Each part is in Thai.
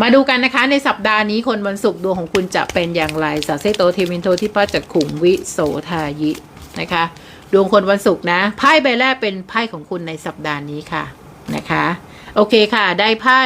มาดูกันนะคะในสัปดาห์นี้คนวันศุกร์ดวงของคุณจะเป็นอย่างไรสาเซโตเทมินโทที่พัจากขุมวิโสทายินะคะ ดวงคนวันศุกร์นะไพ่ใบแรกเป็นไพ่ของคุณในสัปดาห์นี้ค่ะนะคะ โอเคค่ะ ได้ไพ่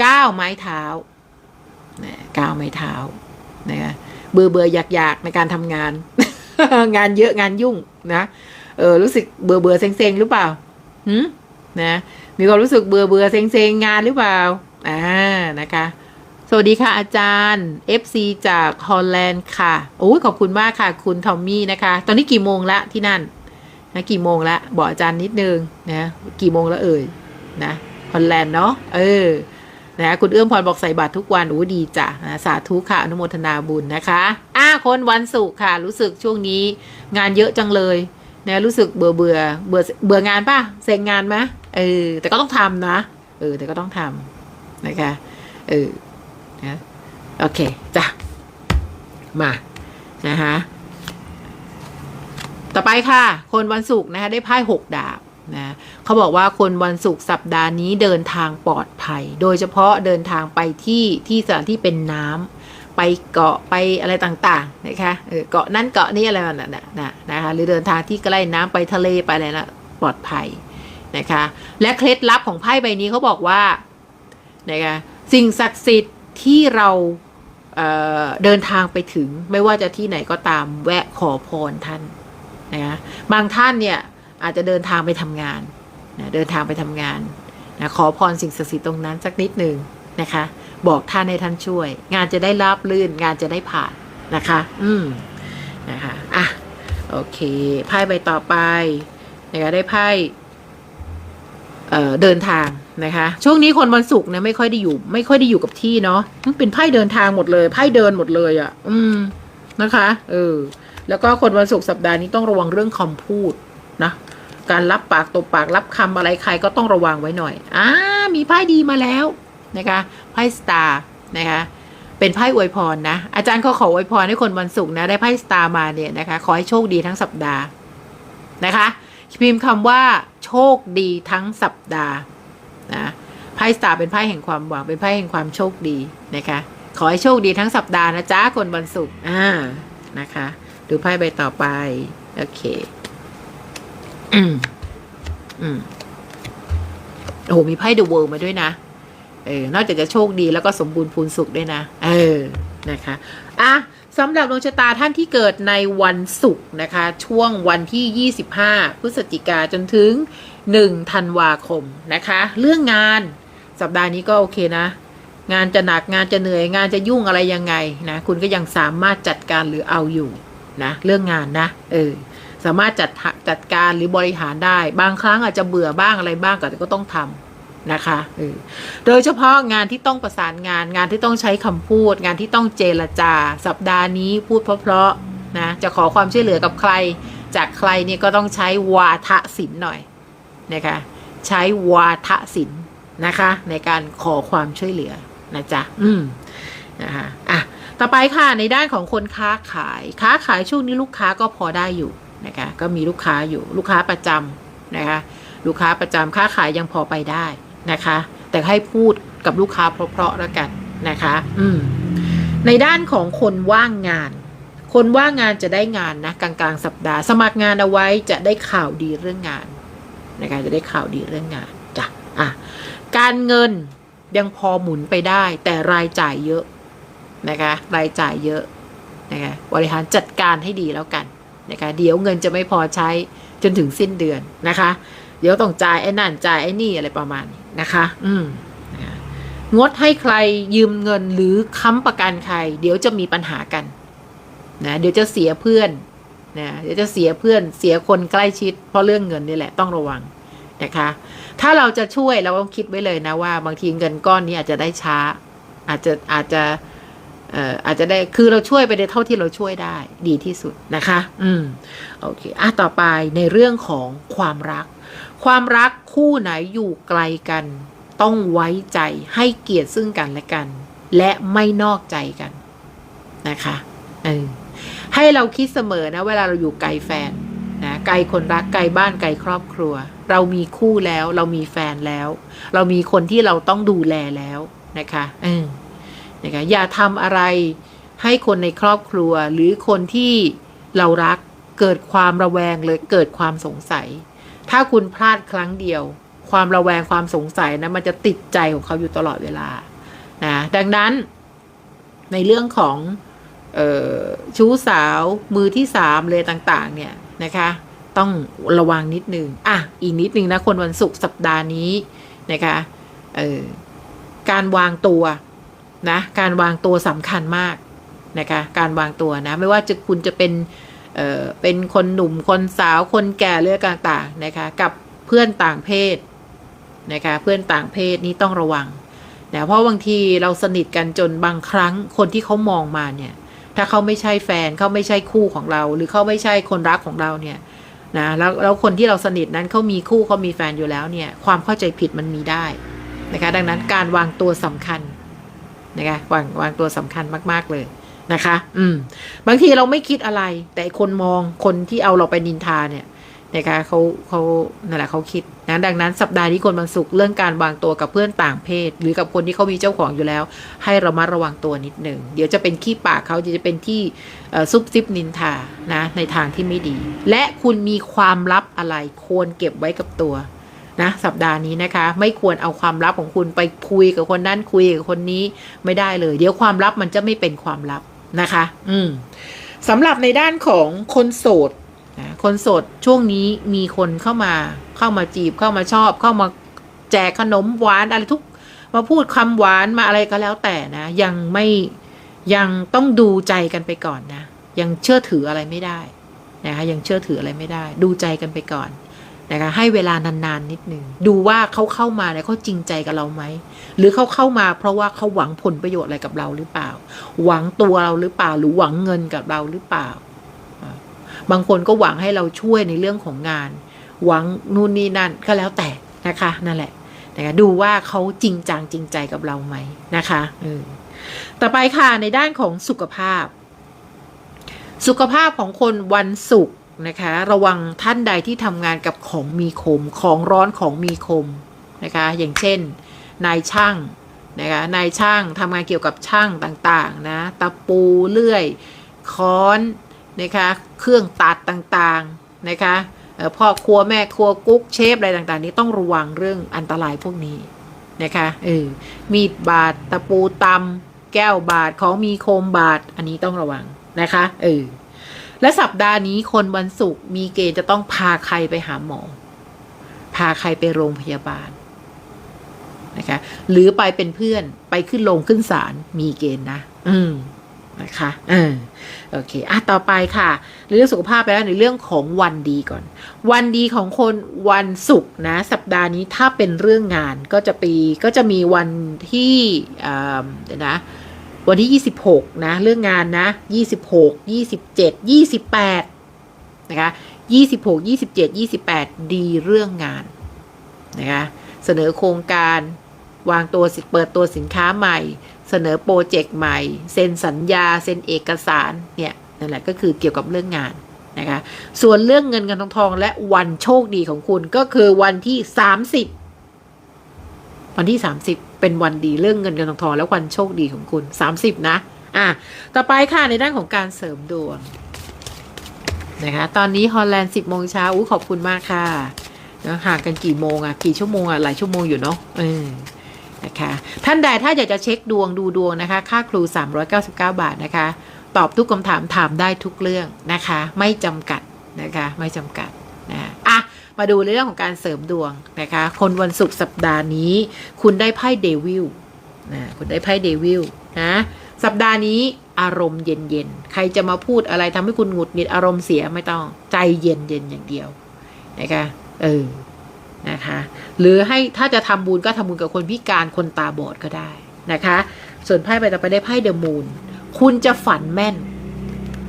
เก้าไม้เท้าเก้าไม้เท้านะคะเบื่อเบื่ออยากอยากในการทำงาน งานเยอะงานยุ่งนะเออรู้สึกเบื่อเบื่อเซ็งเซ็งหรือเปล่าหืมนะมีความรู้สึกเบื่อเบื่อเซ็งเซ็งงานหรือเปล่า อ่านะคะ สวัสดีค่ะอาจารย์ FC จากฮอลแลนด์ค่ะโอ้ยขอบคุณมากค่ะคุณทอมมี่นะคะ ตอนนี้กี่โมงละที่นั่นนะกี่โมงละบอกอาจารย์นิดนึงนะกี่โมงแล้วเอ่ยนะฮอลแลนด์เนาะเออนะคุณเอื้อมพรบอกใส่บาตรทุกวันโอ้ดีจ้ะนะสาธุค่ะ อนุโมทนาบุญนะคะอ้าคนวันศุกร์ค่ะ รู้สึกช่วงนี้งานเยอะจังเลยนะรู้สึกเบื่อเบื่อเบื่อเบื่องานป่ะเซ็งงานไหมเออแต่ก็ต้องทำนะ เออแต่ก็ต้องทำ นะคะเออนะโอเคจ้ะมานะคะต่อไปค่ะ คนวันศุกร์นะคะได้ไพ่หกดาบนะเขาบอกว่าคนวันศุกร์สัปดาห์นี้เดินทางปลอดภัย โดยเฉพาะเดินทางไปที่ที่สถานที่เป็นน้ำไปเกาะไปอะไรต่างๆนะคะเออเกาะนั้นเกาะนี้อะไรแบบนั้นนะนะนะคะหรือเดินทางที่ใกล้น้ำไปทะเลไปอะไรนะปลอดภัยนะคะ และเคล็ดลับของไพ่ใบนี้เขาบอกว่า นะคะสิ่งศักดิ์สิทธิ์ที่เราเเดินทางไปถึงไม่ว่าจะที่ไหนก็ตามแวะขอพรท่านนะคะบางท่านเนี่ยอาจจะเดินทางไปทำงานนะเดินทางไปทำงานนะขอพรสิ่งศักดิ์สิทธิ์ตรงนั้นสักนิดหนึ่งนะคะ บอกท่านให้ท่านช่วย งานจะได้ราบลื่น งานจะได้ผ่านนะคะ อืมนะคะอะโอเคไพ่ใบต่อไปนะคะได้ไพ่เอ่อเดินทาง นะคะ ช่วงนี้คนวันศุกร์เนี่ยไม่ค่อยได้อยู่ ไม่ค่อยได้อยู่กับที่เนาะมันเป็นไพ่เดินทางหมดเลยไพ่เดินหมดเลยอะ่ะ อืมนะคะ เออ แล้วก็คนวันศุกร์สัปดาห์นี้ต้องระวังเรื่องคำพูดนะการรับปากตบปากรับคำอะไรใครก็ต้องระวังไว้หน่อยอ่ามีไพ่ดีมาแล้วนะคะไพ่สตาร์นะคะเป็นไพ่อวยพรนะ อาจารย์ก็ขออวยพรให้คนวันศุกร์นะ ได้ไพ่สตาร์มาเนี่ยนะคะ ขอให้โชคดีทั้งสัปดาห์นะคะ พิมพ์คำว่า โชคดีทั้งสัปดาห์ นะไพ่สตาร์เป็นไพ่แห่งความหวังเป็นไพ่แห่งความโชคดีนะคะ ขอให้โชคดีทั้งสัปดาห์นะจ๊ะคนวันศุกร์อ่านะคะ ดูไพ่ใบต่อไป โอเค อืมอืมโอ้โหมีไพ่เดอะเวิลด์มาด้วยนะเออนอกจากจะโชคดีแล้วก็สมบูรณ์พูนสุขด้วยนะ เออนะคะอะสำหรับดวงชะตาท่านที่เกิดในวันศุกร์นะคะ ช่วงวันที่ 25 พฤศจิกาจนถึง 1ธันวาคมนะคะ เรื่องงานสัปดาห์นี้ก็โอเคนะ งานจะหนักงานจะเหนื่อยงานจะยุ่งอะไรยังไงนะคุณก็ยังสามารถจัดการหรือเอาอยู่นะเรื่องงานนะเออสามารถจัดจัดการหรือบริหารได้ บางครั้งอาจจะเบื่อบ้างอะไรบ้างแต่ก็ต้องทำนะคะเออโดยเฉพาะงานที่ต้องประสานงานงานที่ต้องใช้คำพูด งานที่ต้องเจรจา สัปดาห์นี้พูดเพราะๆนะจะขอความช่วยเหลือกับใคร จากใครเนี่ยก็ต้องใช้วาทศิลป์หน่อย นะคะใช้วาทศิลป์นะคะ ในการขอความช่วยเหลือนะจ๊ะอืมนะคะอะต่อไปค่ะในด้านของคนค้าขาย ค้าขายช่วงนี้ลูกค้าก็พอได้อยู่นะคะก็มีลูกค้าอยู่ลูกค้าประจำนะคะลูกค้าประจำค้าขายยังพอไปได้นะคะ แต่ให้พูดกับลูกค้าเพราะๆแล้วกันนะคะอืมในด้านของคนว่างงาน คนว่างงานจะได้งานนะกลางกลางๆสัปดาห์ สมัครงานเอาไว้จะได้ข่าวดีเรื่องงาน นะคะจะได้ข่าวดีเรื่องงานจ้ะอะการเงินยังพอหมุนไปได้ แต่รายจ่ายเยอะนะคะรายจ่ายเยอะนะคะบริหารจัดการให้ดีแล้วกันนะคะเดี๋ยวเงินจะไม่พอใช้จนถึงสิ้นเดือนนะคะ เดี๋ยวต้องจ่ายไอ้นั่นจ่ายไอ้นี่อะไรประมาณนี้นะคะ อืมนะคะงดให้ใครยืมเงินหรือค้ำประกันใคร เดี๋ยวจะมีปัญหากันนะเดี๋ยวจะเสียเพื่อน นะเดี๋ยวจะเสียเพื่อนเสียคนใกล้ชิด เพราะเรื่องเงินนี่แหละต้องระวังนะคะ ถ้าเราจะช่วยเราต้องคิดไว้เลยนะว่า บางทีเงินก้อนนี้อาจจะได้ช้า อาจจะอาจจะเอ่ออาจจะได้คือเราช่วยไปในเท่าที่เราช่วยได้ดีที่สุดนะคะ อืมโอเคอะต่อไปในเรื่องของความรัก ความรักคู่ไหนอยู่ไกลกัน ต้องไว้ใจให้เกียรติซึ่งกันและกัน และไม่นอกใจกันนะคะเออ ให้เราคิดเสมอนะ เวลาเราอยู่ไกลแฟนนะไกลคนรักไกลบ้านไกลครอบครัว เรามีคู่แล้ว เรามีแฟนแล้ว เรามีคนที่เราต้องดูแลแล้วนะคะเออนะคะอย่าทำอะไรให้คนในครอบครัว หรือคนที่เรารักเกิดความระแวงเลยเกิดความสงสัย ถ้าคุณพลาดครั้งเดียว ความระแวงความสงสัยนะมันจะติดใจของเขาอยู่ตลอดเวลานะดังนั้นในเรื่องของ ชู้สาวมือที่สามเลยต่างๆ เนี่ยนะคะ ต้องระวังนิดนึงอะอีกนิดนึงนะคนวันศุกร์สัปดาห์นี้นะคะเออการวางตัวนะการวางตัวสำคัญมากนะคะการวางตัวนะไม่ว่าจะคุณจะเป็นเอ่อเป็นคนหนุ่มคนสาวคนแก่เรื่องต่างๆนะคะกับเพื่อนต่างเพศนะคะเพื่อนต่างเพศนี้ต้องระวังนะเพราะบางทีเราสนิทกันจนบางครั้งคนที่เขามองมาเนี่ย ถ้าเขาไม่ใช่แฟนเขาไม่ใช่คู่ของเรา หรือเขาไม่ใช่คนรักของเราเนี่ยนะแล้วแล้วคนที่เราสนิทนั้นเขามีคู่เขามีแฟนอยู่แล้วเนี่ย ความเข้าใจผิดมันมีได้นะคะ ดังนั้นการวางตัวสำคัญนะคะวางวางตัวสำคัญมาก ๆเลยนะคะ อืม บางทีเราไม่คิดอะไร แต่คนมองคนที่เอาเราไปนินทาเนี่ย นะคะเขาเขานั่นแหละเขาคิดนะดังนั้นสัปดาห์นี้คนวันศุกร์เรื่องการวางตัวกับเพื่อนต่างเพศ หรือกับคนที่เขามีเจ้าของอยู่แล้ว ให้เรามาระวังตัวนิดหนึ่งเดี๋ยวจะเป็นขี้ปากเขาจะเป็นที่ซุบซิบนินทานะในทางที่ไม่ดี และคุณมีความลับอะไรควรเก็บไว้กับตัวนะสัปดาห์นี้นะคะ ไม่ควรเอาความลับของคุณไปคุยกับคนนั้นคุยกับคนนี้ไม่ได้เลย เดี๋ยวความลับมันจะไม่เป็นความลับนะคะ อืมสำหรับในด้านของคนโสด นะคนโสดช่วงนี้มีคนเข้ามาเข้ามาจีบเข้ามาชอบ เข้ามาแจกขนมหวานอะไรทุก มาพูดคำหวานมาอะไรก็แล้วแต่นะ ยังไม่ยังต้องดูใจกันไปก่อนนะ ยังเชื่อถืออะไรไม่ได้นะคะยังเชื่อถืออะไรไม่ได้ ดูใจกันไปก่อนนะคะให้เวลานานๆนิดนึงดูว่าเขาเข้ามาเนี่ยเขาจริงใจกับเราไหมหรือเขาเข้ามาเพราะว่าเขาหวังผลประโยชน์อะไรกับเราหรือเปล่า หวังตัวเราหรือเปล่าหรือหวังเงินกับเราหรือเปล่า บางคนก็หวังให้เราช่วยในเรื่องของงาน หวังนู่นนี่นั่นก็แล้วแต่นะคะนั่นแหละนะคะดูว่าเขาจริงจังจริงใจกับเราไหมนะคะออต่อไปค่ะในด้านของสุขภาพ สุขภาพของคนวันศุกร์นะคะ ระวังท่านใดที่ทำงานกับของมีคมของร้อนของมีคมนะคะ อย่างเช่น นายช่างนะคะนายช่างทำงานเกี่ยวกับช่างต่างๆนะตะปูเลื่อย ค้อน นะคะเครื่องตัดต่างๆนะคะพ่อครัวแม่ครัวกุ๊กเชฟอะไรต่างๆ นี้ต้องระวังเรื่องอันตรายพวกนี้นะคะเออมีดบาดตะปูตำแก้วบาดของมีคมบาดอันนี้ต้องระวังนะคะเออและสัปดาห์นี้คนวันศุกร์มีเกณฑ์จะต้องพาใครไปหาหมอ พาใครไปโรงพยาบาลนะคะหรือไปเป็นเพื่อนไปขึ้นลงขึ้นศาลมีเกณฑ์นะ อืม นะคะเออโอเคอะต่อไปค่ะ เรื่องสุขภาพไปแล้วในเรื่องของวันดีก่อน วันดีของคนวันศุกร์นะ สัปดาห์นี้ถ้าเป็นเรื่องงานก็จะปีก็จะมีวันที่อ่าเดี๋ยวนะวันที่ 26 นะ เรื่องงานนะ 26 27 28 นะคะ 26 27 28 ดีเรื่องงาน นะคะ เสนอโครงการ วางตัวสิเปิดตัวสินค้าใหม่ เสนอโปรเจกต์ใหม่ เซ็นสัญญา เซ็นเอกสารเนี่ยนั่นแหละก็คือเกี่ยวกับเรื่องงานนะคะส่วนเรื่องเงินเงินทองทอง และวันโชคดีของคุณก็คือวันที่ 30 วันที่ 30 เป็นวันดีเรื่องเงินเงินทองทอง และวันโชคดีของคุณ 30 นะอะต่อไปค่ะในด้านของการเสริมดวงนะคะตอนนี้ฮอลแลนด์ 10โมงเช้าอู้ขอบคุณมากค่ะห่างกันกี่โมงอะกี่ชั่วโมงอะหลายชั่วโมงอยู่เนาะเออ นะคะท่านใดถ้าอยากจะเช็คดวงดูดวงนะคะ ค่าครู 399 บาทนะคะ ตอบทุกคำถามถามได้ทุกเรื่องนะคะ ไม่จำกัดนะคะไม่จำกัดนะอะมาดูเรื่องของการเสริมดวงนะคะ คนวันศุกร์สัปดาห์นี้ คุณได้ไพ่เดวิลนะคุณได้ไพ่เดวิลนะสัปดาห์นี้อารมณ์เย็นๆ ใครจะมาพูดอะไรทำให้คุณหงุดหงิดอารมณ์เสียไม่ต้องใจเย็นๆอย่างเดียวนะคะเออ นะคะหรือให้ถ้าจะทำบุญก็ทำบุญกับคนพิการคนตาบอดก็ได้นะคะ ส่วนไพ่ใบต่อไปได้ไพ่เดอะมูนคุณจะฝันแม่น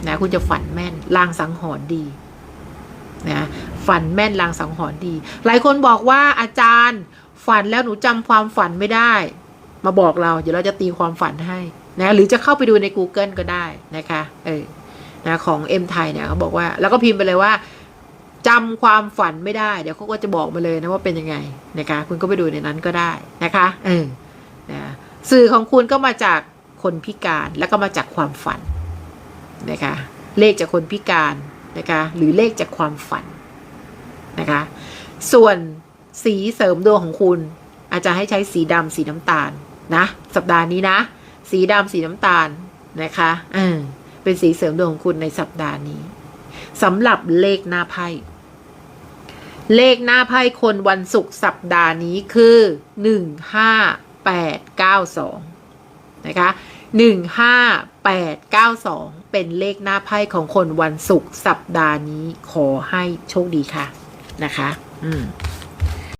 นะคุณจะฝันแม่นลางสังหรณ์ดีนะฝันแม่นลางสังหรณ์ดี หลายคนบอกว่าอาจารย์ฝันแล้วหนูจำความฝันไม่ได้ มาบอกเรา เดี๋ยวเราจะตีความฝันให้นะหรือจะเข้าไปดูใน Google ก็ได้นะคะเออนะของเอ็มไทยเนี่ยเขาบอกว่า แล้วก็พิมพ์ไปเลยว่า จำความฝันไม่ได้ เดี๋ยวเขาก็จะบอกมาเลยนะว่าเป็นยังไงนะคะ คุณก็ไปดูในนั้นก็ได้นะคะเออนะสื่อของคุณก็มาจากคนพิการแล้วก็มาจากความฝันนะคะ เลขจากคนพิการนะคะ หรือเลขจากความฝันนะคะ ส่วนสีเสริมดวงของคุณ อาจารย์ให้ใช้สีดำสีน้ำตาลนะ สัปดาห์นี้นะ สีดำสีน้ำตาลนะคะเออเป็นสีเสริมดวงของคุณในสัปดาห์นี้สำหรับเลขหน้าไพ่ เลขหน้าไพ่คนวันศุกร์สัปดาห์นี้คือหนึ่งห้าแปดเก้าสองนะคะหนึ่งห้าแปดเก้าสองเป็นเลขหน้าไพ่ของคนวันศุกร์สัปดาห์นี้ขอให้โชคดีค่ะนะคะ อืม